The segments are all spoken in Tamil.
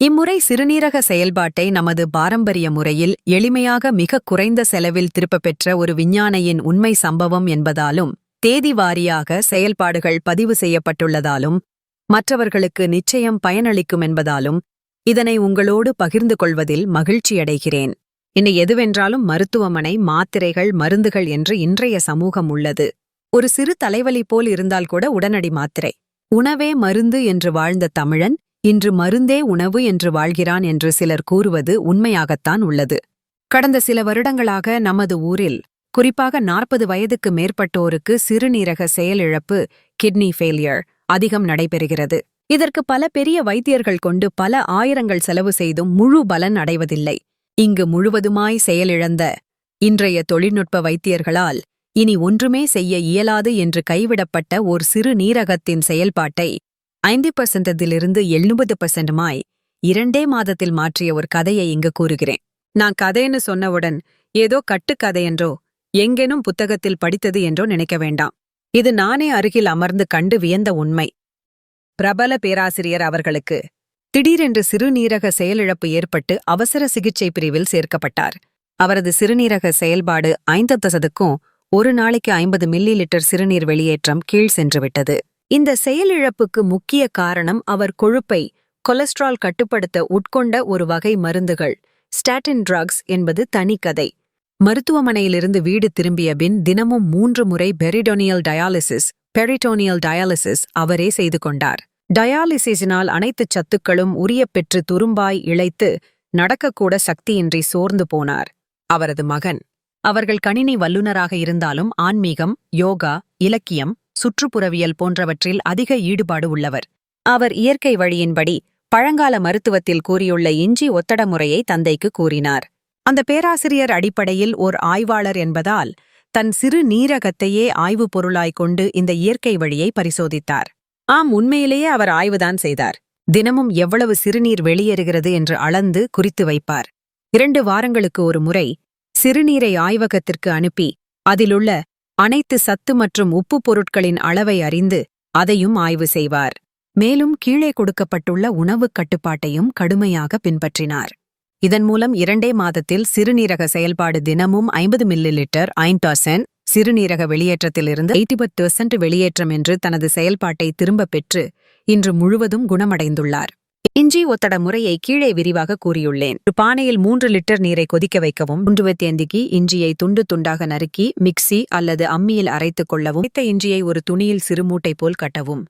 இம்முறை சிறுநீரக செயல்பாட்டை நமது பாரம்பரிய முறையில் எளிமையாக மிக குறைந்த செலவில் திருப்பப் பெற்ற ஒரு விஞ்ஞானியின் உண்மை சம்பவம் என்பதாலும் தேதி வாரியாக செயல்பாடுகள் பதிவு செய்யப்பட்டுள்ளதாலும் மற்றவர்களுக்கு நிச்சயம் பயனளிக்கும் என்பதாலும் இதனை உங்களோடு பகிர்ந்து கொள்வதில் மகிழ்ச்சியடைகிறேன். இனி எதுவென்றாலும் மருத்துவமனை மாத்திரைகள் மருந்துகள் என்று இன்றைய சமூகம் உள்ளது. ஒரு சிறு தலைவலி போல் இருந்தால் கூட உடனடி மாத்திரை. உணவே மருந்து என்று வாழ்ந்த தமிழன் இன்று மருந்தே உணவு என்று வாழ்கிறான் என்று சிலர் கூறுவது உண்மையாகத்தான் உள்ளது. கடந்த சில வருடங்களாக நமது ஊரில் குறிப்பாக நாற்பது வயதுக்கு மேற்பட்டோருக்கு சிறுநீரக செயலிழப்பு கிட்னி ஃபெயிலியர் அதிகம் நடைபெறுகிறது. இதற்கு பல பெரிய வைத்தியர்கள் கொண்டு பல ஆயிரங்கள் செலவு செய்தும் முழு பலன் அடைவதில்லை. இங்கு முழுவதுமாய் செயலிழந்த இன்றைய தொழில்நுட்ப வைத்தியர்களால் இனி ஒன்றுமே செய்ய இயலாது என்று கைவிடப்பட்ட ஓர் சிறு நீரகத்தின் செயல்பாட்டை ஐந்து பர்சன்டத்திலிருந்து எழுபது பர்சன்டுமாய் இரண்டே மாதத்தில் மாற்றிய ஒரு கதையை இங்கு கூறுகிறேன். நான் கதைன்னு சொன்னவுடன் ஏதோ கட்டுக்கதை என்றோ எங்கேனும் புத்தகத்தில் படித்தது என்றோ நினைக்க வேண்டாம். இது நானே அருகில் அமர்ந்து கண்டு வியந்த உண்மை. பிரபல பேராசிரியர் அவர்களுக்கு திடீரென்று சிறுநீரக செயலிழப்பு ஏற்பட்டு அவசர சிகிச்சை பிரிவில் சேர்க்கப்பட்டார். அவரது சிறுநீரக செயல்பாடு ஐந்து தசதுக்கும் ஒரு நாளைக்கு ஐம்பது மில்லி லிட்டர் சிறுநீர் வெளியேற்றம் கீழ் சென்றுவிட்டது. இந்த செயலிழப்புக்கு முக்கிய காரணம் அவர் கொழுப்பை கொலஸ்ட்ரால் கட்டுப்படுத்த உட்கொண்ட ஒரு வகை மருந்துகள் ஸ்டாட்டின் ட்ரக்ஸ் என்பது தனிக்கதை மருத்துவமனையிலிருந்து வீடு திரும்பிய பின் தினமும் மூன்று முறை பெரிடோனியல் டயாலிசிஸ் பெரிட்டோனியல் டயாலிசிஸ் அவரே செய்து கொண்டார். டயாலிசிஸினால் அனைத்து சத்துக்களும் உரிய பெற்று துரும்பாய் இழைத்து நடக்கக்கூட சக்தியின்றி சோர்ந்து போனார். அவரது மகன். அவர்கள் கணினி வல்லுநராக இருந்தாலும் ஆன்மீகம் யோகா இலக்கியம் சுற்றுப்புறவியல் போன்றவற்றில் அதிக ஈடுபாடு உள்ளவர். அவர் இயற்கை வழியின்படி பழங்கால மருத்துவத்தில் கூறியுள்ள இஞ்சி ஒத்தட முறையை தந்தைக்கு கூறினார். அந்த பேராசிரியர் அடிப்படையில் ஓர் ஆய்வாளர் என்பதால் தன் சிறு நீரகத்தையே ஆய்வுப் பொருளாய் கொண்டு இந்த இயற்கை வழியை பரிசோதித்தார். ஆம் உண்மையிலேயே அவர் ஆய்வுதான் செய்தார். தினமும் எவ்வளவு சிறுநீர் வெளியேறுகிறது என்று அளந்து குறித்து வைப்பார். இரண்டு வாரங்களுக்கு ஒரு முறை சிறுநீரை ஆய்வகத்திற்கு அனுப்பி அதிலுள்ள அனைத்து சத்து மற்றும் உப்புப் பொருட்களின் அளவை அறிந்து அதையும் ஆய்வு செய்வார். மேலும் கீழே கொடுக்கப்பட்டுள்ள உணவுக் கட்டுப்பாட்டையும் கடுமையாக பின்பற்றினார். இதன் மூலம் இரண்டே மாதத்தில் சிறுநீரக செயல்பாடு தினமும் ஐம்பது மில்லி லிட்டர் ஐன்டாசன் சிறுநீரக வெளியேற்றத்திலிருந்து எயிட்டி பர்சன்ட் வெளியேற்றம் என்று தனது செயல்பாட்டை திரும்பப் பெற்று இன்று முழுவதும் குணமடைந்துள்ளார். இஞ்சி ஒத்தட முறையை கீழே விரிவாக கூறியுள்ளேன். ஒரு பானையில் மூன்று லிட்டர் நீரை கொதிக்க வைக்கவும். குண்டுவத்தி அந்திக்கு இஞ்சியை துண்டு துண்டாக நறுக்கி மிக்ஸி அல்லது அம்மியில் அரைத்துக் கொள்ளவும். இத்த இஞ்சியை ஒரு துணியில் சிறுமூட்டை போல் கட்டவும்.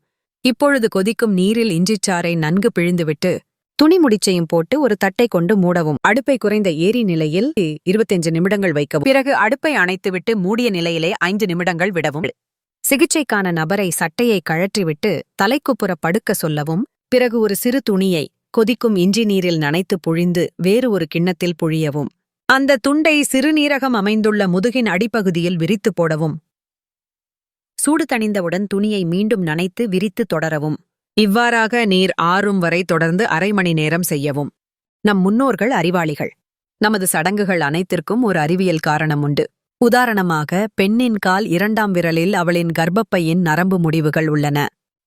இப்பொழுது கொதிக்கும் நீரில் இஞ்சிச்சாறை நன்கு பிழிந்துவிட்டு துணி முடிச்சையும் போட்டு ஒரு தட்டை கொண்டு மூடவும். அடுப்பை குறைந்த ஏரி நிலையில் இருபத்தஞ்சு நிமிடங்கள் வைக்கவும். பிறகு அடுப்பை அணைத்துவிட்டு மூடிய நிலையிலே ஐந்து நிமிடங்கள் விடவும். சிகிச்சைக்கான நபரை சட்டையை கழற்றிவிட்டு தலைக்குப்புற படுக்க சொல்லவும். பிறகு ஒரு சிறு துணியை கொதிக்கும் இஞ்சி நீரில் நனைத்து புழிந்து வேறு ஒரு கிண்ணத்தில் புழியவும். அந்த துண்டை சிறுநீரகம் அமைந்துள்ள முதுகின் அடிப்பகுதியில் விரித்து போடவும். சூடு தணிந்தவுடன் துணியை மீண்டும் நனைத்து விரித்து தொடரவும். இவ்வாறாக நீர் ஆறும் வரை தொடர்ந்து அரை மணி நேரம் செய்யவும். நம் முன்னோர்கள் அறிவாளிகள். நமது சடங்குகள் அனைத்திற்கும் ஒரு அறிவியல் காரணம் உண்டு உதாரணமாக பெண்ணின் கால் இரண்டாம் விரலில் அவளின் கர்ப்பப்பையின் நரம்பு முடிவுகள் உள்ளன.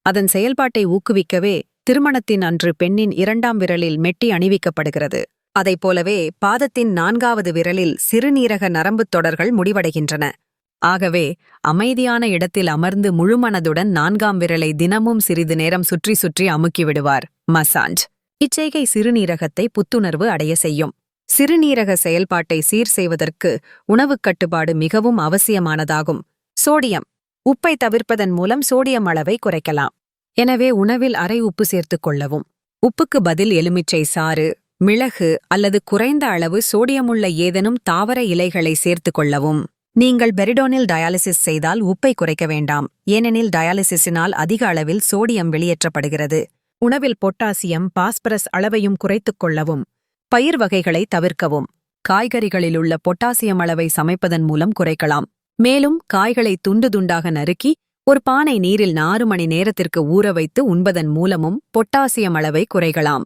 அதன் செயல்பாட்டை ஊக்குவிக்கவே திருமணத்தின் அன்று பெண்ணின் இரண்டாம் விரலில் மெட்டி அணிவிக்கப்படுகிறது. அதைப் போலவே பாதத்தின் நான்காவது விரலில் சிறுநீரக நரம்புத் தொடர்கள் முடிவடைகின்றன. ஆகவே அமைதியான இடத்தில் அமர்ந்து முழுமனதுடன் நான்காம் விரலை தினமும் சிறிது நேரம் சுற்றி சுற்றி அமுக்கிவிடுவார் மசாஞ்ச் மசாஜ். இச்செய்கை சிறுநீரகத்தை புத்துணர்வு அடைய செய்யும். சிறுநீரக செயல்பாட்டை சீர் செய்வதற்கு உணவுக் கட்டுப்பாடு மிகவும் அவசியமானதாகும். சோடியம். உப்பை தவிர்ப்பதன் மூலம் சோடியம் அளவை குறைக்கலாம். எனவே உணவில் அரை உப்பு சேர்த்துக் கொள்ளவும். உப்புக்கு பதில் எலுமிச்சை சாறு மிளகு அல்லது குறைந்த அளவு சோடியமுள்ள ஏதேனும் தாவர இலைகளை சேர்த்துக் கொள்ளவும். நீங்கள் பெரிடோனில் டயாலிசிஸ் செய்தால் உப்பை குறைக்க வேண்டாம். ஏனெனில் டயாலிசிஸினால் அதிக அளவில் சோடியம் வெளியேற்றப்படுகிறது. உணவில் பொட்டாசியம் பாஸ்பரஸ் அளவையும் குறைத்துக் கொள்ளவும். பயிர் வகைகளை தவிர்க்கவும். காய்கறிகளில் உள்ள பொட்டாசியம் அளவை சமைப்பதன் மூலம் குறைக்கலாம். மேலும் காய்களை துண்டு துண்டாக நறுக்கி ஒரு பானை நீரில் நாறு மணி நேரத்திற்கு ஊற வைத்து உண்பதன் மூலமும் பொட்டாசியம் அளவை குறைகலாம்.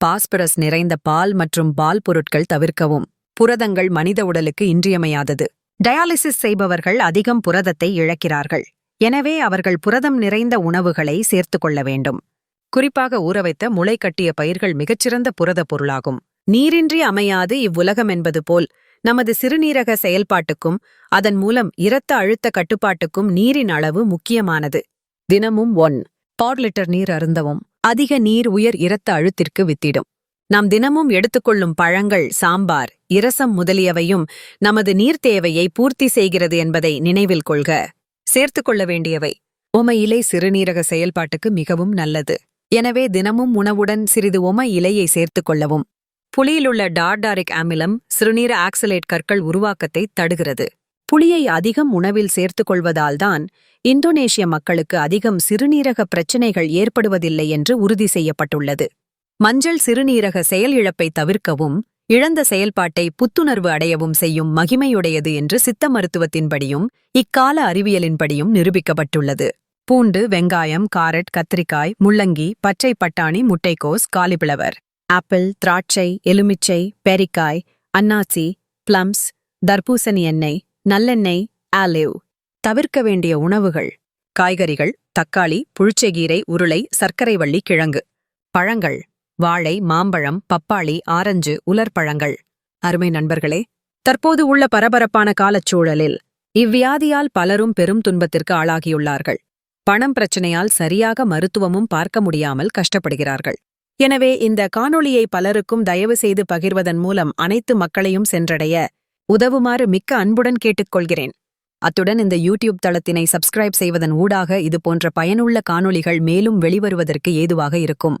பாஸ்பரஸ் நிறைந்த பால் மற்றும் பால் பொருட்கள் தவிர்க்கவும். புரதங்கள் மனித உடலுக்கு இன்றியமையாதது. டயாலிசிஸ் செய்பவர்கள் அதிகம் புரதத்தை இழக்கிறார்கள். எனவே அவர்கள் புரதம் நிறைந்த உணவுகளை சேர்த்துக் கொள்ள வேண்டும். குறிப்பாக ஊறவைத்த முளை கட்டிய பயிர்கள் மிகச்சிறந்த புரதப் பொருளாகும். நீரின்றி அமையாது இவ்வுலகம் என்பது போல் நமது சிறுநீரக செயல்பாட்டுக்கும் அதன் மூலம் இரத்த அழுத்த கட்டுப்பாட்டுக்கும் நீரின் அளவு முக்கியமானது. தினமும் ஒன். பார் லிட்டர் நீர் அருந்தவும். அதிக நீர் உயர் இரத்த அழுத்திற்கு வித்திடும். நாம் தினமும் எடுத்துக்கொள்ளும் பழங்கள் சாம்பார் இரசம் முதலியவையும் நமது நீர் தேவையை பூர்த்தி செய்கிறது என்பதை நினைவில் கொள்க. சேர்த்துக் கொள்ள வேண்டியவை. ஒம இலை சிறுநீரக செயல்பாட்டுக்கு மிகவும் நல்லது. எனவே தினமும் உணவுடன் சிறிது ஒம இலையை சேர்த்துக் கொள்ளவும். புலியிலுள்ள டார்டாரிக் அமிலம் சிறுநீர ஆக்சலேட் கற்கள் உருவாக்கத்தை தடுகிறது புளியை அதிகம் உணவில் சேர்த்துக் கொள்வதால்தான் இந்தோனேஷிய மக்களுக்கு அதிகம் சிறுநீரக பிரச்சினைகள் ஏற்படுவதில்லை என்று உறுதி செய்யப்பட்டுள்ளது. மஞ்சள் சிறுநீரக செயலிழப்பை தவிர்க்கவும் இழந்த செயல்பாட்டை புத்துணர்வு அடையவும் செய்யும் மகிமையுடையது என்று சித்த மருத்துவத்தின்படியும் இக்கால அறிவியலின்படியும் நிரூபிக்கப்பட்டுள்ளது. பூண்டு வெங்காயம் காரட் கத்திரிக்காய் முள்ளங்கி பச்சை பட்டாணி முட்டைக்கோஸ் காலிபிளவர் ஆப்பிள் திராட்சை எலுமிச்சை பெரிக்காய் அன்னாசி பிளம்ஸ் தர்பூசணி எண்ணெய் நல்லெண்ணெய் ஆலிவ். தவிர்க்க வேண்டிய உணவுகள். காய்கறிகள் தக்காளி புளிச்செகீரை உருளை சர்க்கரைவள்ளி கிழங்கு. பழங்கள். வாழை மாம்பழம் பப்பாளி ஆரஞ்சு உலர்பழங்கள். அருமை நண்பர்களே தற்போது உள்ள பரபரப்பான காலச்சூழலில் இவ்வியாதியால் பலரும் பெரும் துன்பத்திற்கு ஆளாகியுள்ளார்கள். பணம் பிரச்சனையால் சரியாக மருத்துவமும் பார்க்க முடியாமல் கஷ்டப்படுகிறார்கள். எனவே இந்த காணொளியை பலருக்கும் தயவு செய்து பகிர்வதன் மூலம் அனைத்து மக்களையும் சென்றடைய உதவுமாறு மிக்க அன்புடன் கேட்டுக்கொள்கிறேன். அத்துடன் இந்த யூடியூப் தளத்தினை சப்ஸ்கிரைப் செய்வதன் ஊடாக இது போன்ற பயனுள்ள காணொளிகள் மேலும் வெளிவருவதற்கு ஏதுவாக இருக்கும்.